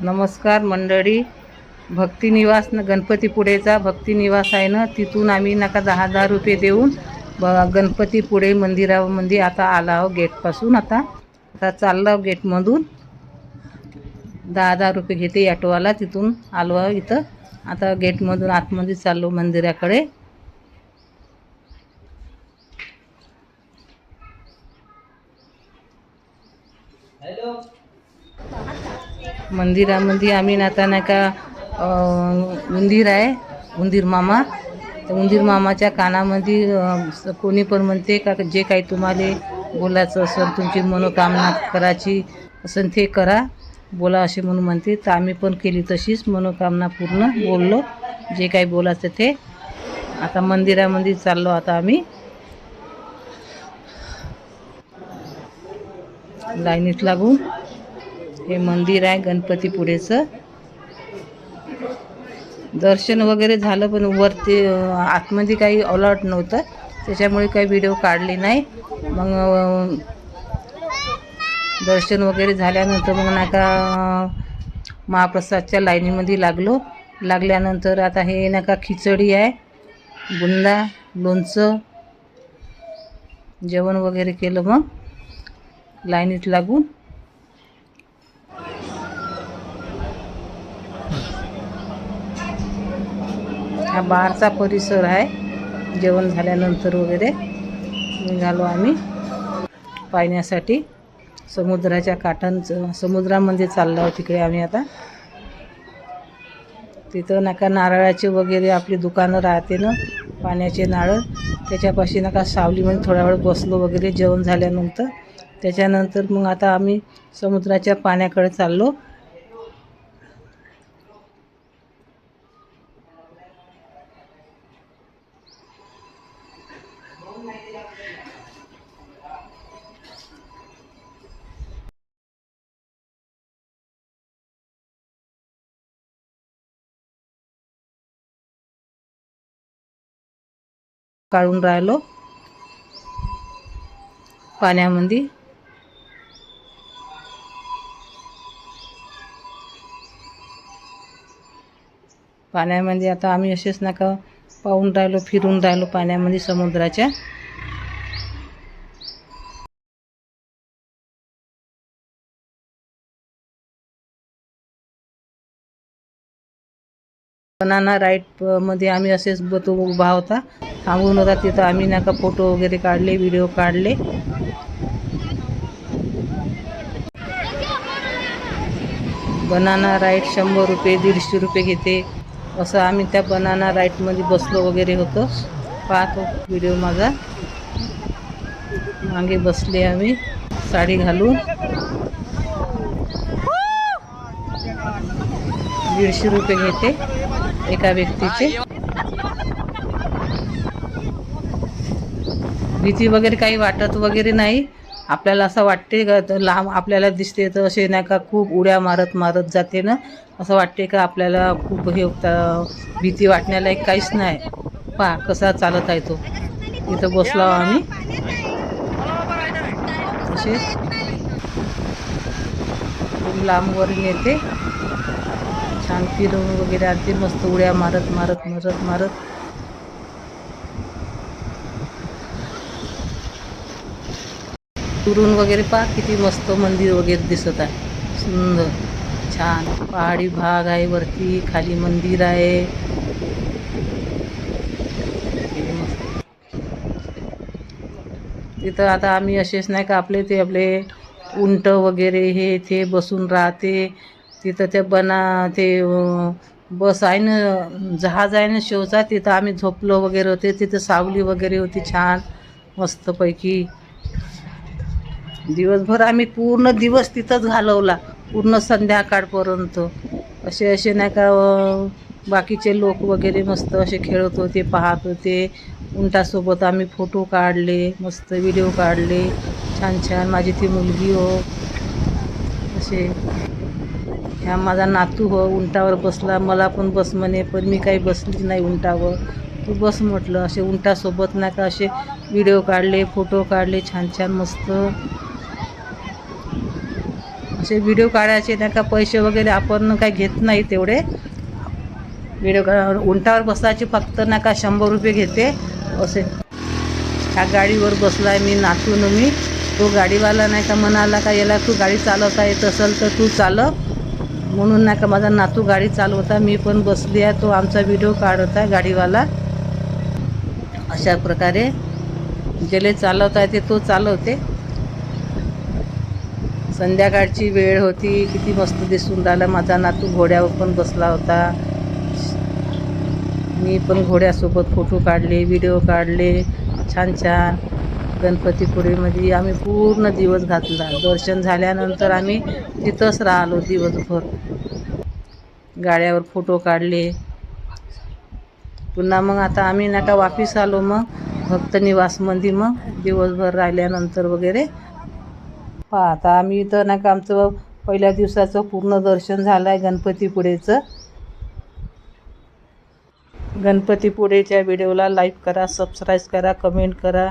नमस्कार मंडळी. भक्तिनिवास न गणपतीपुळेचा भक्तिनिवास आहे ना तिथून आम्ही नका दहा दहा रुपये देऊन ब गणपतीपुळे मंदिरामध्ये आता आला आहो गेटपासून आता. आता चाललो गेटमधून. दहा हजार रुपये घेते ॲटोवाला तिथून आलो आहो इथं. आता गेटमधून आतमध्ये चाललो मंदिराकडे. मंदिरामध्ये आम्ही ना नाही का उंदीर आहे उंदीर मामा. तर उंदीर मामाच्या कानामध्ये कोणी पण म्हणते का जे काही तुम्हाला बोलायचं असेल तुमची मनोकामना करायची असेल ते करा. बोला असे म्हणून म्हणते. तर आम्ही पण केली तशीच मनोकामना पूर्ण बोललो. जे काही बोलायचं ते. आता मंदिरामध्ये चाललो आता आम्ही. लाईनीत लागून हे मंदिर आहे गणपतीपुढेचं दर्शन वगैरे झालं पण वरती आतमध्ये काही अलॉट नव्हतं. त्याच्यामुळे काही व्हिडिओ काढले नाही. मग दर्शन वगैरे झाल्यानंतर मग नाका का महाप्रसादच्या लाईनीमध्ये लागलो. लागल्यानंतर आता हे नका खिचडी आहे बुंदा लोणचं जेवण वगैरे केलं मग. लाईनीत लागून. हा बाहेरचा परिसर आहे. जेवण झाल्यानंतर वगैरे निघालो आम्ही. पाहण्यासाठी समुद्राच्या काठांचं समुद्रामध्ये चाललो आहोत तिकडे आम्ही आता. तिथं नका नारळाचे वगैरे आपली दुकानं राहते ना पाण्याचे नारळ. त्याच्यापाशी नका सावलीमध्ये थोडा वेळ बसलो वगैरे जेवण झाल्यानंतर. त्याच्यानंतर मग आता आम्ही समुद्राच्या पाण्याकडे चाललो. काढून राहिलो. पाण्यामध्ये. पाण्यामध्ये आता आम्ही असेच नका पाहून राहिलो फिरून राहिलो पाण्यामध्ये समुद्राच्या. बनाना राईटमध्ये आम्ही असेच ब- तो उभा होता. थांबून होता तिथं आम्ही नका फोटो वगैरे काढले व्हिडिओ काढले. बनाना राईट शंभर रुपये दीडशे रुपये घेते. असं आम्ही त्या बनाना राईटमध्ये बसलो वगैरे होतो. पाहतो व्हिडिओ माझा. मागे बसले आम्ही साडी घालून. दीडशे रुपये घेते. एका व्यक्तीचे. भीती वगैरे काही वाटत वगैरे नाही. आपल्याला असं वाटते का तर लांब आपल्याला दिसते तर असे नाही का खूप उड्या मारत मारत जाते ना. असं वाटते का आपल्याला खूप हे होतं, भीती वाटण्यालायक काहीच नाही. पहा कसा चालत आहे तो. इथं बसलो आम्ही. असे. खूप येते. छान फिरून वगैरे आरती मस्त उड्या मारत मारत मारत मारत. दुरून वगैरे पहा किती मस्त मंदिर वगैरे दिसत आहे. सुंदर छान. पहाडी भाग आहे वरती खाली मंदिर आहे. तिथं आता आम्ही असेच नाही का आपले ते आपले उंट वगैरे हे ते बसून राहते. तिथं ते बना ते बस आहे ना जहाज आहे ना शेवचा तिथं आम्ही झोपलो वगैरे होते. तिथं सावली वगैरे होती छान मस्तपैकी. दिवसभर आम्ही पूर्ण दिवस तिथंच घालवला पूर्ण संध्याकाळपर्यंत. असे असे नाही का बाकीचे लोक वगैरे मस्त असे खेळत होते पाहत होते. उंटासोबत आम्ही फोटो काढले मस्त व्हिडिओ काढले. छान छान माझी ती मुलगी हो. असे. ह्या माझा नातू हो उंटावर बसला. मला पण बस म्हणे पण मी काही बसली नाही उंटावर. तू बस म्हटलं असे उंटासोबत नाही का असे व्हिडिओ काढले फोटो काढले छान छान मस्त. असे व्हिडिओ काढायचे नाही का पैसे वगैरे आपण काही घेत नाही तेवढे. व्हिडिओ का उंटावर बसायचे फक्त नाही का शंभर रुपये घेते असे. ह्या गाडीवर बसलाय मी नातून मी. तो गाडीवाला नाही का म्हणाला का याला तू गाडी चालवता येत असेल तर तू चालव. म्हणून नाही का माझा नातू गाडी चालवता मी पण बसली आहे तो आमचा व्हिडिओ काढत आहे गाडीवाला. अशा प्रकारे ज्याला चालवता येते तो चालवते. संध्याकाळची वेळ होती किती मस्त दिसून राहिला. माझा नातू घोड्यावर पण बसला होता. मी पण घोड्यासोबत फोटो काढले व्हिडिओ काढले. छान छान. गणपतीपुळेमध्ये आम्ही पूर्ण दिवस घातला. दर्शन झाल्यानंतर आम्ही तिथंच राहिलो दिवसभर. गाड्यावर फोटो काढले. पुन्हा मग आता आम्ही नाका वापिस आलो मग. भक्त निवासमध्ये मग दिवसभर राहिल्यानंतर वगैरे. पहा आता आम्ही इथं नाही का आमचं पहिल्या दिवसाचं पूर्ण दर्शन झालं आहे गणपतीपुळेचं. गणपतीपुळेच्या व्हिडिओला लाईक करा सबस्क्राईब करा कमेंट करा.